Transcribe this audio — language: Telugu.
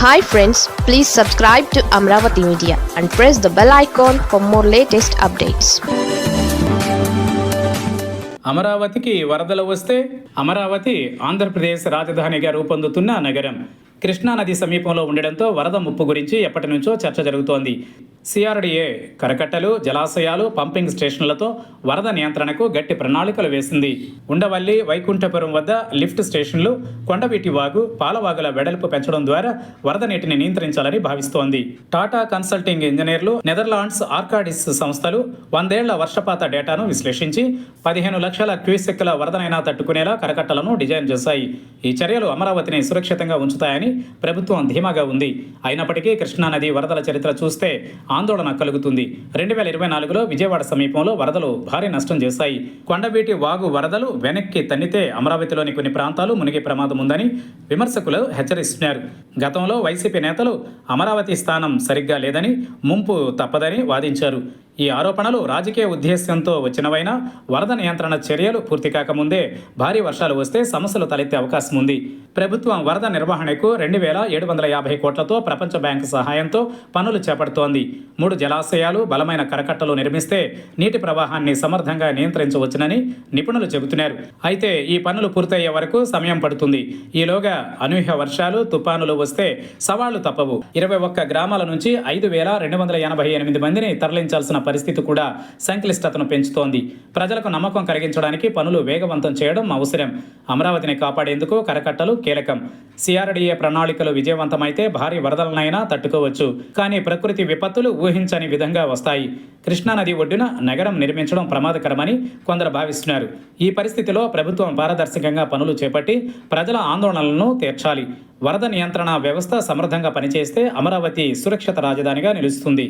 Hi friends please subscribe to Amaravati media and press the bell icon for more latest updates అమరావతికి వరదలు వస్తే అమరావతి ఆంధ్రప్రదేశ్ రాజధానిగా రూపొందుతున్న నగరం. కృష్ణానది సమీపంలో ఉండడంతో వరద ముప్పు గురించి ఎప్పటి నుంచో చర్చ జరుగుతోంది. సిఆర్డీఏ కరకట్టలు జలాశయాలు పంపింగ్ స్టేషన్లతో వరద నియంత్రణకు గట్టి ప్రణాళికలు వేసింది. ఉండవల్లి వైకుంఠపురం వద్ద లిఫ్ట్ స్టేషన్లు కొండవీటి వాగు పాలవాగుల వెడల్పు పెంచడం ద్వారా వరద నీటిని నియంత్రించాలని భావిస్తోంది. టాటా కన్సల్టింగ్ ఇంజనీర్లు నెదర్లాండ్స్ ఆర్కాడిస్ సంస్థలు వందేళ్ళ వర్షపాత డేటాను విశ్లేషించి పదిహేను లక్షల క్యూసెక్ల వరదనైనా తట్టుకునేలా కరకట్టలను డిజైన్ చేశాయి. ఈ చర్యలు అమరావతిని సురక్షితంగా ఉంచుతాయని ప్రభుత్వం ధీమాగా ఉంది. అయినప్పటికీ కృష్ణానది వరదల చరిత్ర చూస్తే ఆందోళన కలుగుతుంది. రెండు వేల ఇరవై నాలుగులో విజయవాడ సమీపంలో వరదలు భారీ నష్టం చేశాయి. కొండవీటి వాగు వరదలు వెనక్కి తన్నితే అమరావతిలోని కొన్ని ప్రాంతాలు మునిగే ప్రమాదం ఉందని విమర్శకులు హెచ్చరిస్తున్నారు. గతంలో వైసీపీ నేతలు అమరావతి స్థానం సరిగ్గా లేదని ముంపు తప్పదని వాదించారు. ఈ ఆరోపణలు రాజకీయ ఉద్దేశ్యంతో వచ్చినవైనా వరద నియంత్రణ చర్యలు పూర్తి కాకముందే భారీ వర్షాలు వస్తే సమస్యలు తలెత్తే అవకాశం ఉంది. ప్రభుత్వం వరద నిర్వహణకు రెండు వేల ఏడు వందల యాభై కోట్లతో ప్రపంచ బ్యాంకు సహాయంతో పనులు చేపడుతోంది. మూడు జలాశయాలు బలమైన కరకట్టలు నిర్మిస్తే నీటి ప్రవాహాన్ని సమర్థంగా నియంత్రించవచ్చునని నిపుణులు చెబుతున్నారు. అయితే ఈ పనులు పూర్తయ్యే వరకు సమయం పడుతుంది. ఈలోగా అనూహ్య వర్షాలు తుపానులు వస్తే సవాళ్ళు తప్పవు. ఇరవై ఒక్క గ్రామాల నుంచి ఐదు వేల రెండు వందల ఎనభై ఎనిమిది మందిని తరలించాల్సిన పరిస్థితి కూడా సంక్లిష్టతను పెంచుతోంది. ప్రజలకు నమ్మకం కలిగించడానికి పనులు వేగవంతం చేయడం అవసరం. అమరావతిని కాపాడేందుకు కరకట్టలు కీలకం. సిఆర్డీఏ ప్రణాళికలు విజయవంతమైతే భారీ వరదలనైనా తట్టుకోవచ్చు. కానీ ప్రకృతి విపత్తులు ఊహించని విధంగా వస్తాయి. కృష్ణానది ఒడ్డున నగరం నిర్మించడం ప్రమాదకరమని కొందరు భావిస్తున్నారు. ఈ పరిస్థితిలో ప్రభుత్వం పారదర్శకంగా పనులు చేపట్టి ప్రజల ఆందోళనలను తీర్చాలి. వరద నియంత్రణ వ్యవస్థ సమర్థంగా పనిచేస్తే అమరావతి సురక్షిత రాజధానిగా నిలుస్తుంది.